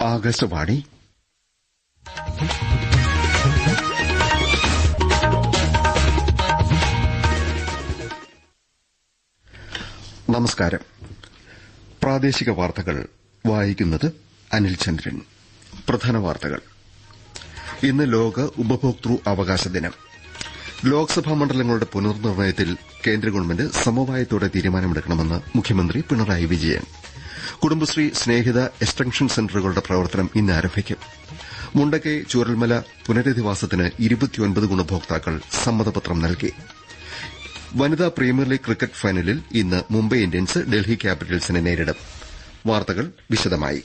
ആകാശവാണി. നമസ്കാരം. പ്രാദേശിക വാർത്തകൾ. വായിക്കുന്നത് അനിൽ ചന്ദ്രൻ. പ്രധാന വാർത്തകൾ. ഇന്ന് ലോക ഉപഭോക്തൃ അവകാശ ദിനം. ലോക്സഭാ മണ്ഡലങ്ങളുടെ പുനർനിർണയത്തിൽ കേന്ദ്ര ഗവൺമെന്റ് സമവായത്തോടെ തീരുമാനമെടുക്കണമെന്ന് മുഖ്യമന്ത്രി പിണറായി വിജയൻ. കുടുംബശ്രീ സ്നേഹിത എക്സ്റ്റൻഷൻ സെന്ററുകളുടെ പ്രവർത്തനം ഇന്ന് ആരംഭിക്കും. മുണ്ടക്കൈ ചൂരൽമല പുനരധിവാസത്തിന് ഗുണഭോക്താക്കൾ സമ്മതപത്രം നൽകി. വനിതാ പ്രീമിയർ ലീഗ് ക്രിക്കറ്റ് ഫൈനലിൽ ഇന്ന് മുംബൈ ഇന്ത്യൻസ് ഡൽഹി ക്യാപിറ്റൽസിനെ നേരിടും. വാർത്തകൾ വിശദമായി.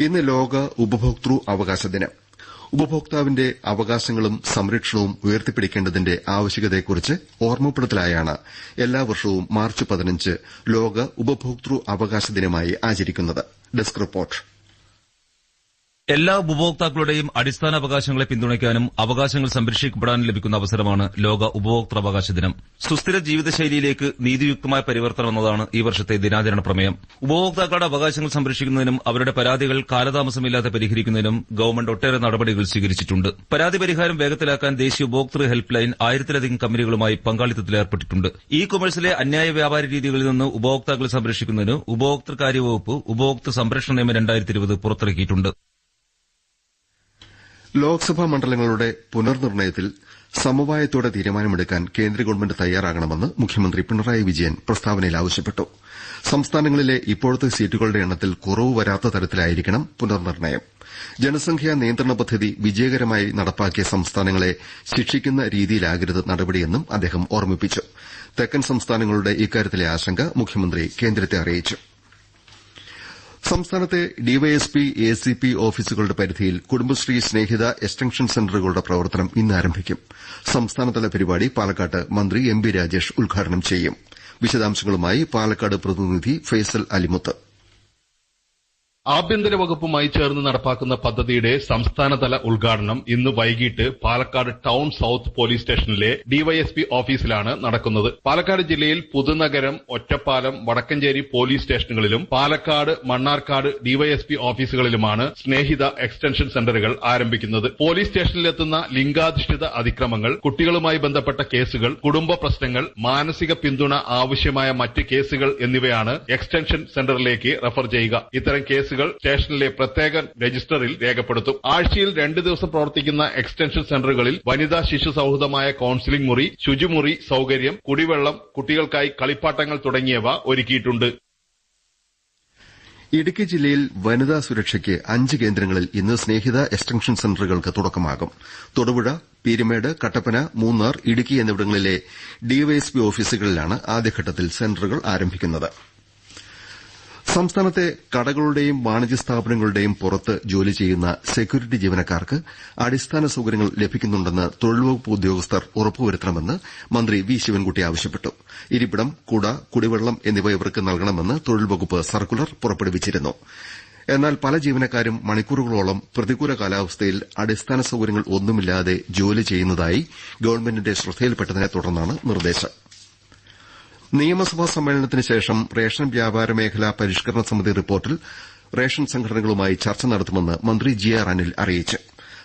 ഇന്ന് ലോക ഉപഭോക്തൃ അവകാശ ദിനം. ഉപഭോക്താവിന്റെ അവകാശങ്ങളും സംരക്ഷണവും ഉയർത്തിപ്പിടിക്കേണ്ടതിന്റെ ആവശ്യകതയെക്കുറിച്ച് ഓർമ്മപ്പെടുത്തലായാണ് എല്ലാ വർഷവും മാർച്ച് ലോക ഉപഭോക്തൃ അവകാശ ദിനമായി ആചരിക്കുന്നത്. Desk report. എല്ലാ ഉപഭോക്താക്കളുടെയും അടിസ്ഥാന അവകാശങ്ങളെ പിന്തുണയ്ക്കാനും അവകാശങ്ങൾ സംരക്ഷിക്കപ്പെടാനും ലഭിക്കുന്ന അവസരമാണ് ലോക ഉപഭോക്തൃവകാശ ദിനം. സുസ്ഥിര ജീവിതശൈലിയിലേക്ക് നീതിയുക്തമായ പരിവർത്തനം എന്നതാണ് ഈ വർഷത്തെ ദിനാചരണ പ്രമേയം. ഉപഭോക്താക്കളുടെ അവകാശങ്ങൾ സംരക്ഷിക്കുന്നതിനും അവരുടെ പരാതികൾ കാലതാമസമില്ലാതെ പരിഹരിക്കുന്നതിനും ഗവൺമെന്റ് ഒട്ടേറെ നടപടികൾ സ്വീകരിച്ചിട്ടുണ്ട്. പരാതി പരിഹാരം വേഗത്തിലാക്കാൻ ദേശീയ ഉപഭോക്തൃ ഹെൽപ്പ് ലൈൻ ആയിരത്തിലധികം കമ്പനികളുമായി പങ്കാളിത്തത്തിലേർപ്പെട്ടിട്ടുണ്ട് ഇ കൊമേഴ്സിലെ അന്യായ വ്യാപാര രീതികളിൽ നിന്ന് ഉപഭോക്താക്കളെ സംരക്ഷിക്കുന്നതിന് ഉപഭോക്തൃകാര്യ വകുപ്പ് ഉപഭോക്തൃ സംരക്ഷണ നിയമം രണ്ടായിരത്തി ഇരുപത് പുറത്തിറക്കിയിട്ടുണ്ട്. ലോക്സഭാ മണ്ഡലങ്ങളുടെ പുനർനിർണയത്തിൽ സമവായത്തോടെ തീരുമാനമെടുക്കാൻ കേന്ദ്ര ഗവൺമെന്റ് തയ്യാറാകണമെന്ന് മുഖ്യമന്ത്രി പിണറായി വിജയൻ പ്രസ്താവനയിൽ ആവശ്യപ്പെട്ടു. സംസ്ഥാനങ്ങളിലെ ഇപ്പോഴത്തെ സീറ്റുകളുടെ എണ്ണത്തിൽ കുറവ് വരാത്ത തരത്തിലായിരിക്കണം പുനർനിർണയം. ജനസംഖ്യാ നിയന്ത്രണ പദ്ധതി വിജയകരമായി നടപ്പാക്കിയ സംസ്ഥാനങ്ങളെ ശിക്ഷിക്കുന്ന രീതിയിലാകരുത് നടപടിയെന്നും അദ്ദേഹം ഓർമ്മിപ്പിച്ചു. തെക്കൻ സംസ്ഥാനങ്ങളുടെ ഇക്കാര്യത്തിലെ ആശങ്ക മുഖ്യമന്ത്രി കേന്ദ്രത്തെ അറിയിച്ചു. സംസ്ഥാനത്തെ ഡിവൈഎസ്പി എസിപി ഓഫീസുകളുടെ പരിധിയിൽ കുടുംബശ്രീ സ്നേഹിത എക്സ്റ്റൻഷൻ സെന്ററുകളുടെ പ്രവർത്തനം ഇന്ന് ആരംഭിക്കും. സംസ്ഥാനതല പരിപാടി പാലക്കാട്ട് മന്ത്രി എം ബി രാജേഷ് ഉദ്ഘാടനം ചെയ്യും. വിശദാംശങ്ങളുമായി പാലക്കാട് പ്രതിനിധി ഫൈസൽ അലിമുത്ത്. ആഭ്യന്തര വകുപ്പുമായി ചേർന്ന് നടപ്പാക്കുന്ന പദ്ധതിയുടെ സംസ്ഥാനതല ഉദ്ഘാടനം ഇന്ന് വൈകിട്ട് പാലക്കാട് ടൌൺ സൌത്ത് പോലീസ് സ്റ്റേഷനിലെ ഡിവൈഎസ്പി ഓഫീസിലാണ് നടക്കുന്നത്. പാലക്കാട് ജില്ലയിൽ പുതുനഗരം ഒറ്റപ്പാലം വടക്കഞ്ചേരി പോലീസ് സ്റ്റേഷനുകളിലും പാലക്കാട് മണ്ണാർക്കാട് ഡിവൈഎസ്പി ഓഫീസുകളിലുമാണ് സ്നേഹിത എക്സ്റ്റൻഷൻ സെന്ററുകൾ ആരംഭിക്കുന്നത്. പോലീസ് സ്റ്റേഷനിലെത്തുന്ന ലിംഗാധിഷ്ഠിത അതിക്രമങ്ങൾ കുട്ടികളുമായി ബന്ധപ്പെട്ട കേസുകൾ കുടുംബ പ്രശ്നങ്ങൾ മാനസിക പിന്തുണ ആവശ്യമായ മറ്റ് കേസുകൾ എന്നിവയാണ് എക്സ്റ്റൻഷൻ സെന്ററിലേക്ക് റഫർ ചെയ്യുക. ഇത്തരം കേസുകൾ സ്റ്റേഷനിലെ പ്രത്യേക രജിസ്റ്ററിൽ രേഖപ്പെടുത്തും. ആഴ്ചയിൽ രണ്ട് ദിവസം പ്രവർത്തിക്കുന്ന എക്സ്റ്റൻഷൻ സെന്ററുകളിൽ വനിതാ ശിശു സൌഹൃദമായ കൌൺസിലിംഗ് മുറി ശുചിമുറി സൌകര്യം കുടിവെള്ളം കുട്ടികൾക്കായി കളിപ്പാട്ടങ്ങൾ തുടങ്ങിയവ ഒരുക്കിയിട്ടുണ്ട്. ഇടുക്കി ജില്ലയിൽ വനിതാ സുരക്ഷയ്ക്ക് അഞ്ച് കേന്ദ്രങ്ങളിൽ ഇന്ന് സ്നേഹിത എക്സ്റ്റൻഷൻ സെന്ററുകൾക്ക് തുടക്കമാകും. തൊടുപുഴ പീരുമേട് കട്ടപ്പന മൂന്നാർ ഇടുക്കി എന്നിവിടങ്ങളിലെ ഡിവൈഎസ്പി ഓഫീസുകളിലാണ് ആദ്യഘട്ടത്തിൽ സെന്ററുകൾ ആരംഭിക്കുന്നത്. സംസ്ഥാനത്തെ കടകളുടെയും വാണിജ്യ സ്ഥാപനങ്ങളുടെയും പുറത്ത് ജോലി ചെയ്യുന്ന സെക്യൂരിറ്റി ജീവനക്കാർക്ക് അടിസ്ഥാന സൌകര്യങ്ങൾ ലഭിക്കുന്നുണ്ടെന്ന് തൊഴിൽ വകുപ്പ് ഉദ്യോഗസ്ഥർ ഉറപ്പുവരുത്തണമെന്ന് മന്ത്രി വി ശിവൻകുട്ടി ആവശ്യപ്പെട്ടു. ഇരിപ്പിടം കുട കുടിവെള്ളം എന്നിവ ഇവർക്ക് നൽകണമെന്ന് തൊഴിൽ വകുപ്പ് സർക്കുലർ പുറപ്പെടുവിച്ചിരുന്നു. എന്നാൽ പല ജീവനക്കാരും മണിക്കൂറുകളോളം പ്രതികൂല കാലാവസ്ഥയിൽ അടിസ്ഥാന സൌകര്യങ്ങൾ ഒന്നുമില്ലാതെ ജോലി ചെയ്യുന്നതായി ഗവൺമെന്റിന്റെ ശ്രദ്ധയിൽപ്പെട്ടതിനെ തുടർന്നാണ് നിർദ്ദേശം. നിയമസഭാ സമ്മേളനത്തിന് ശേഷം റേഷൻ വ്യാപാര മേഖലാ പരിഷ്കരണ സമിതി റിപ്പോർട്ടിൽ റേഷൻ സംഘടനകളുമായി ചർച്ച നടത്തുമെന്ന് മന്ത്രി ജി ആർ അനിൽ അറിയിച്ചു.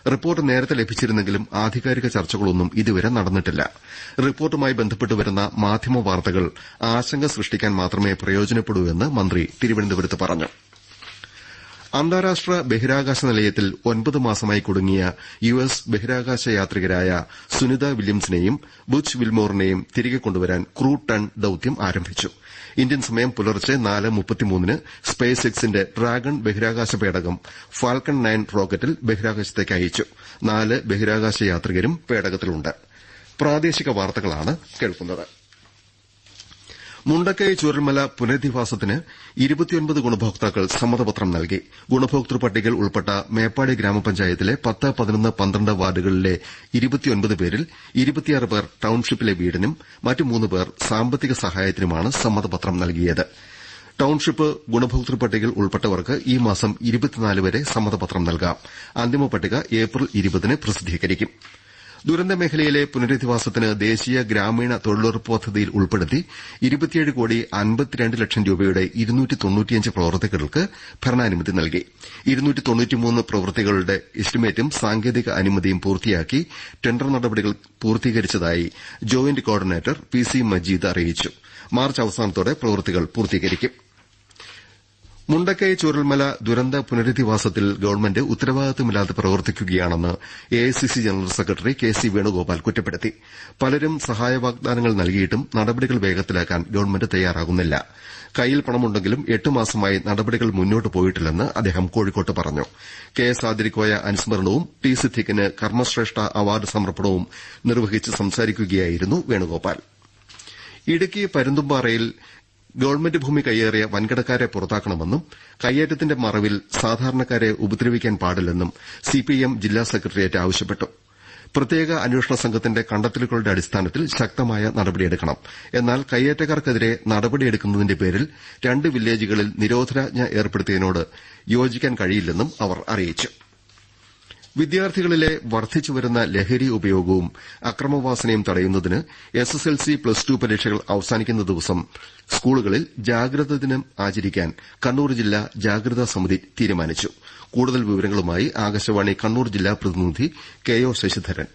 റിപ്പോർട്ട് നേരത്തെ ലഭിച്ചിരുന്നെങ്കിലും ആധികാരിക ചർച്ചകളൊന്നും ഇതുവരെ നടന്നിട്ടില്ല. റിപ്പോർട്ടുമായി ബന്ധപ്പെട്ട് വരുന്ന മാധ്യമ വാർത്തകൾ ആശങ്ക സൃഷ്ടിക്കാൻ മാത്രമേ പ്രയോജനപ്പെടൂ എന്ന് മന്ത്രി തിരുവനന്തപുരത്ത് പറഞ്ഞു. അന്താരാഷ്ട്ര ബഹിരാകാശ നിലയത്തിൽ ഒൻപത് മാസമായി കുടുങ്ങിയ യു എസ് ബഹിരാകാശ യാത്രികരായ സുനിത വില്യംസിനെയും ബുച്ച് വിൽമോറിനെയും തിരികെ കൊണ്ടുവരാൻ ക്രൂ ടൺ ദൌത്യം ആരംഭിച്ചു. ഇന്ത്യൻ സമയം പുലർച്ചെ നാല് മുപ്പത്തിമൂന്നിന് സ്പേസ് എക്സിന്റെ ഡ്രാഗൺ ബഹിരാകാശ പേടകം ഫാൽക്കൺ നയൻ റോക്കറ്റിൽ ബഹിരാകാശത്തേക്ക് അയച്ചു. നാല് ബഹിരാകാശ യാത്രികരും പേടകത്തിലുണ്ട്. മുണ്ടക്കൈ ചൂരൽമല പുനരധിവാസത്തിന് ഗുണഭോക്താക്കൾ സമ്മതപത്രം നൽകി. ഗുണഭോക്തൃ പട്ടികയിൽ ഉൾപ്പെട്ട മേപ്പാടി ഗ്രാമപഞ്ചായത്തിലെ പത്ത് പതിനൊന്ന് പന്ത്രണ്ട് വാർഡുകളിലെ പേരിൽ പേർ ടൌൺഷിപ്പിലെ വീടിനും മറ്റ് മൂന്ന് പേർ സാമ്പത്തിക സഹായത്തിനുമാണ് സമ്മതപത്രം നൽകിയത്. ടൌൺഷിപ്പ് ഗുണഭോക്തൃ പട്ടികയിൽ ഉൾപ്പെട്ടവർക്ക് ഈ മാസം വരെ സമ്മതപത്രം നൽകാം. അന്തിമ പട്ടിക ഏപ്രിൽ പ്രസിദ്ധീകരിക്കും. ദുരന്ത മേഖലയിലെ പുനരധിവാസത്തിന് ദേശീയ ഗ്രാമീണ തൊഴിലുറപ്പ് പദ്ധതിയിൽ ഉൾപ്പെടുത്തി ഇരുപത്തിയേഴ് കോടി അൻപത്തിരണ്ട് ലക്ഷം രൂപയുടെ പ്രവൃത്തികൾക്ക് ഭരണാനുമതി നൽകി. പ്രവൃത്തികളുടെ എസ്റ്റിമേറ്റും സാങ്കേതിക അനുമതിയും പൂർത്തിയാക്കി ടെൻഡർ നടപടികൾ പൂർത്തീകരിച്ചതായി joint coordinator P C Majeed അറിയിച്ചു. മാർച്ച് അവസാനത്തോടെ പ്രവൃത്തികൾ പൂർത്തീകരിക്കും. മുണ്ടക്കൈ ചൂരൽമല ദുരന്ത പുനരധിവാസത്തിൽ ഗവൺമെന്റ് ഉത്തരവാദിത്തമില്ലാതെ പ്രവർത്തിക്കുകയാണെന്ന് AICC general secretary K C Venugopal കുറ്റപ്പെടുത്തി. പലരും സഹായ വാഗ്ദാനങ്ങൾ നൽകിയിട്ടും നടപടികൾ വേഗത്തിലാക്കാൻ ഗവൺമെന്റ് തയ്യാറാകുന്നില്ല. കൈയിൽ പണമുണ്ടെങ്കിലും എട്ട് മാസമായി നടപടികൾ മുന്നോട്ട് പോയിട്ടില്ലെന്ന് അദ്ദേഹം കോഴിക്കോട്ട് പറഞ്ഞു. കെ എസ് ആതിരിക്കോയ അനുസ്മരണവും ടി സിദ്ദിഖിന് കർമ്മശ്രേഷ്ഠ അവാർഡ് സമർപ്പണവും നിർവഹിച്ച് സംസാരിക്കുകയായിരുന്നു വേണുഗോപാൽ. ഇടുക്കി പരുന്തുംപാറയിൽ ഗവൺമെന്റ് ഭൂമി കൈയേറിയ വൻകിടക്കാരെ പുറത്താക്കണമെന്നും കൈയേറ്റത്തിന്റെ മറവിൽ സാധാരണക്കാരെ ഉപദ്രവിക്കാൻ പാടില്ലെന്നും സിപിഐഎം ജില്ലാ സെക്രട്ടേറിയറ്റ് ആവശ്യപ്പെട്ടു. പ്രത്യേക അന്വേഷണ സംഘത്തിന്റെ കണ്ടെത്തലുകളുടെ അടിസ്ഥാനത്തിൽ ശക്തമായ നടപടിയെടുക്കണം. എന്നാൽ കൈയേറ്റക്കാർക്കെതിരെ നടപടിയെടുക്കുന്നതിന്റെ പേരിൽ രണ്ട് വില്ലേജുകളിൽ നിരോധനാജ്ഞ ഏർപ്പെടുത്തിയതിനോട് യോജിക്കാൻ കഴിയില്ലെന്നും അവർ അറിയിച്ചു. വിദ്യാർത്ഥികളിലെ വർദ്ധിച്ചുവരുന്ന ലഹരി ഉപയോഗവും അക്രമവാസനയും തടയുന്നതിന് എസ്എസ്എൽസി പ്ലസ് ടു പരീക്ഷകൾ അവസാനിക്കുന്ന ദിവസം സ്കൂളുകളിൽ ജാഗ്രതാ ദിനം ആചരിക്കാൻ കണ്ണൂർ ജില്ലാ ജാഗ്രതാ സമിതി തീരുമാനിച്ചു. കൂടുതൽ വിവരങ്ങളുമായി ആകാശവാണി കണ്ണൂർ ജില്ലാ പ്രതിനിധി K O Sasidharan.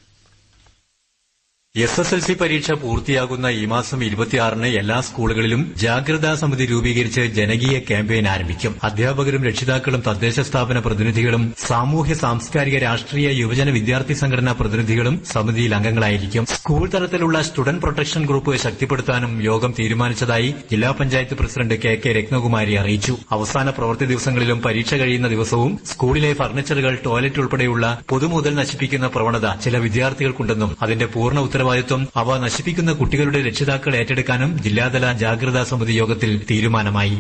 S S L C പരീക്ഷ പൂർത്തിയാകുന്ന ഈ മാസം ഇരുപത്തിയാറിന് എല്ലാ സ്കൂളുകളിലും ജാഗ്രതാ സമിതി രൂപീകരിച്ച് ജനകീയ ക്യാമ്പയിൻ ആരംഭിക്കും. അധ്യാപകരും രക്ഷിതാക്കളും തദ്ദേശ സ്ഥാപന പ്രതിനിധികളും സാമൂഹ്യ സാംസ്കാരിക രാഷ്ട്രീയ യുവജന വിദ്യാർത്ഥി സംഘടനാ പ്രതിനിധികളും സമിതിയിൽ അംഗങ്ങളായിരിക്കും. സ്കൂൾ തലത്തിലുള്ള സ്റ്റുഡന്റ് പ്രൊട്ടക്ഷൻ ഗ്രൂപ്പ് ശക്തിപ്പെടുത്താനും യോഗം തീരുമാനിച്ചതായി ജില്ലാ panchayat president K K Ratnakumari അറിയിച്ചു. അവസാന പ്രവൃത്തി ദിവസങ്ങളിലും പരീക്ഷ കഴിയുന്ന ദിവസവും സ്കൂളിലെ ഫർണിച്ചറുകൾ ടോയ്ലറ്റ് ഉൾപ്പെടെയുള്ള പൊതുമുതൽ നശിപ്പിക്കുന്ന പ്രവണത ചില വിദ്യാർത്ഥികൾക്കുണ്ടെന്നും അതിന്റെ പൂർണ ഉത്തരവാദിത്വം അവ നശിപ്പിക്കുന്ന കുട്ടികളുടെ രക്ഷിതാക്കൾ ഏറ്റെടുക്കാനും ജില്ലാതല ജാഗ്രതാ സമിതി യോഗത്തിൽ തീരുമാനമായി.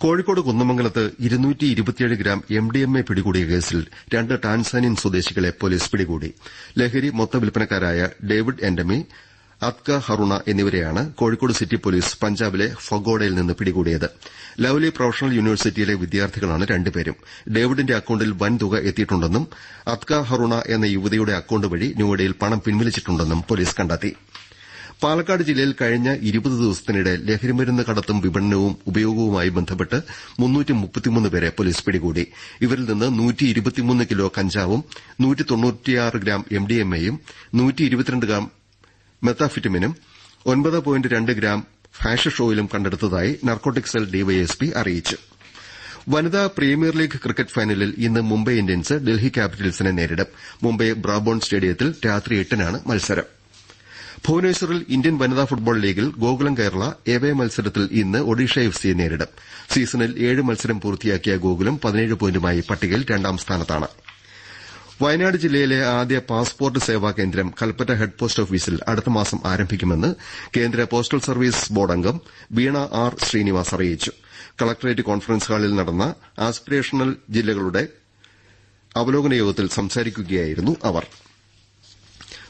കോഴിക്കോട് കുന്നമംഗലത്ത് ഇരുന്നൂറ്റി gram M D M A പിടികൂടിയ കേസിൽ രണ്ട് ടാൻസാനിയൻ സ്വദേശികളെ പോലീസ് പിടികൂടി. ലഹരി മൊത്ത വിൽപ്പനക്കാരായ ഡേവിഡ് എന്റമി അത്ക ഹറുണ എന്നിവരെയാണ് കോഴിക്കോട് സിറ്റി പോലീസ് പഞ്ചാബിലെ ഫഗോഡയിൽ നിന്ന് പിടികൂടിയത്. ലവ്ലി പ്രൊഫഷണൽ യൂണിവേഴ്സിറ്റിയിലെ വിദ്യാർത്ഥികളാണ് രണ്ടുപേരും. ഡേവിഡിന്റെ അക്കൌണ്ടിൽ വൻതുക എത്തിയിട്ടുണ്ടെന്നും അത്ക ഹറുണ എന്ന യുവതിയുടെ അക്കൌണ്ട് വഴി ന്യൂഡൽഹിയിൽ പണം പിൻവലിച്ചിട്ടുണ്ടെന്നും പോലീസ് കണ്ടെത്തി. പാലക്കാട് ജില്ലയിൽ കഴിഞ്ഞ ഇരുപത് ദിവസത്തിനിടെ ലഹരിമരുന്ന് കടത്തും വിപണനവും ഉപയോഗവുമായി ബന്ധപ്പെട്ട് പേരെ പോലീസ് പിടികൂടി. ഇവരിൽ നിന്ന് കിലോ കഞ്ചാവും ഗ്രാം എംഡിഎംഎയും ഗ്രാം മെത്താഫിറ്റമിനും ഒൻപത് പോയിന്റ് രണ്ട് ഗ്രാം ഹാഷിഷ് ഓയിലും കണ്ടെടുത്തതായി നർക്കോട്ടിക് സെൽ ഡിവൈഎസ്പി അറിയിച്ചു. വനിതാ പ്രീമിയർ ലീഗ് ക്രിക്കറ്റ് ഫൈനലിൽ ഇന്ന് മുംബൈ ഇന്ത്യൻസ് ഡൽഹി ക്യാപിറ്റൽസിനെ നേരിടും. മുംബൈ ബ്രാബോൺ സ്റ്റേഡിയത്തിൽ രാത്രി എട്ടിനാണ് മത്സരം. ഭുവനേശ്വറിൽ ഇന്ത്യൻ വനിതാ ഫുട്ബോൾ ലീഗിൽ ഗോകുലം കേരള എവേ മത്സരത്തിൽ ഇന്ന് ഒഡീഷ എഫ് സിയെ നേരിടും. സീസണിൽ ഏഴ് മത്സരം പൂർത്തിയാക്കിയ ഗോകുലം പതിനേഴ് പോയിന്റുമായി പട്ടികയിൽ രണ്ടാം സ്ഥാനത്താണ്. വയനാട് ജില്ലയിലെ ആദ്യ പാസ്പോർട്ട് സേവാ കേന്ദ്രം കൽപ്പറ്റ ഹെഡ് പോസ്റ്റ് ഓഫീസിൽ അടുത്തമാസം ആരംഭിക്കുമെന്ന് കേന്ദ്ര പോസ്റ്റൽ സർവീസ് ബോർഡ് അംഗം വീണ ആർ ശ്രീനിവാസ് അറിയിച്ചു. കളക്ടറേറ്റ് കോൺഫറൻസ് ഹാളിൽ നടന്ന ആസ്പിരേഷണൽ ജില്ലകളുടെ അവലോകന യോഗത്തിൽ സംസാരിക്കുകയായിരുന്നു അവർ.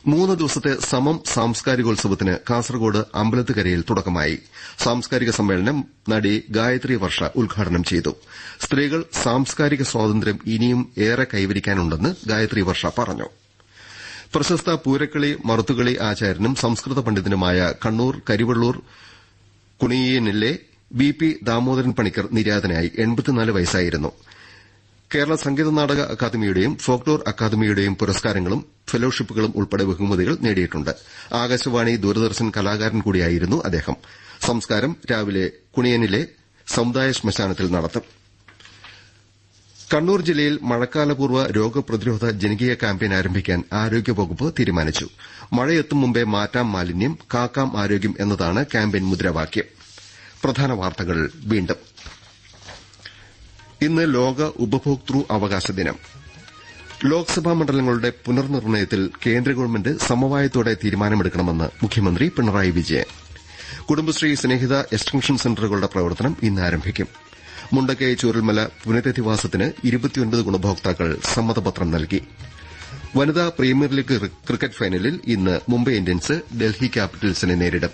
മൂന്ന് ദിവസത്തെ സമം സാംസ്കാരികോത്സവത്തിന് കാസർകോട് അമ്പലത്തുകരയിൽ തുടക്കമായി. സാംസ്കാരിക സമ്മേളനം നടി ഗായത്രി വർഷ ഉദ്ഘാടനം ചെയ്തു. സ്ത്രീകൾ സാംസ്കാരിക സ്വാതന്ത്ര്യം ഇനിയും ഏറെ കൈവരിക്കാനുണ്ടെന്ന് ഗായത്രി വർഷ പറഞ്ഞു. പ്രശസ്ത പൂരക്കളി മറുത്തുകളി ആചാര്യനും സംസ്കൃത പണ്ഡിതനുമായ കണ്ണൂർ കരിവള്ളൂർ കുണിയനിലെ വി പി ദാമോദരൻ പണിക്കർ നിര്യാതനായി വയസ്സായിരുന്നു. കേരള സംഗീത നാടക അക്കാദമിയുടെയും ഫോക്ലോർ അക്കാദമിയുടെയും പുരസ്കാരങ്ങളും ഫെലോഷിപ്പുകളും ഉൾപ്പെടെ ബഹുമതികൾ നേടിയിട്ടുണ്ട്. ആകാശവാണി ദൂരദർശൻ കലാകാരൻ കൂടിയായിരുന്നു അദ്ദേഹം. സംസ്കാരം രാവിലെ കുണിയനിലെ സമുദായ ശ്മശാനത്തിൽ നടത്തും. കണ്ണൂർ ജില്ലയിൽ മഴക്കാലപൂർവ രോഗപ്രതിരോധ ജനകീയ ക്യാമ്പയിൻ ആരംഭിക്കാൻ ആരോഗ്യവകുപ്പ് തീരുമാനിച്ചു. മഴയെത്തും മുമ്പേ മാറ്റാം മാലിന്യം കാക്കാം ആരോഗ്യം എന്നതാണ് ക്യാമ്പയിൻ മുദ്രാവാക്യം. ഇന്ന് ലോക ഉപഭോക്തൃ അവകാശ ദിനം. ലോക്സഭാ മണ്ഡലങ്ങളുടെ പുനർനിർണയത്തിൽ കേന്ദ്ര ഗവൺമെന്റ് സമവായത്തോടെ തീരുമാനമെടുക്കണമെന്ന് മുഖ്യമന്ത്രി പിണറായി വിജയൻ. കുടുംബശ്രീ സ്നേഹിത എക്സ്റ്റൻഷൻ സെന്ററുകളുടെ പ്രവർത്തനം ഇന്ന് ആരംഭിക്കും. മുണ്ടക്കൈ ചൂരൽമല പുനരധിവാസത്തിന് ഗുണഭോക്താക്കൾ സമ്മതപത്രം നൽകി. വനിതാ പ്രീമിയർ ലീഗ് ക്രിക്കറ്റ് ഫൈനലിൽ ഇന്ന് മുംബൈ ഇന്ത്യൻസ് ഡൽഹി ക്യാപിറ്റൽസിനെ നേരിടും.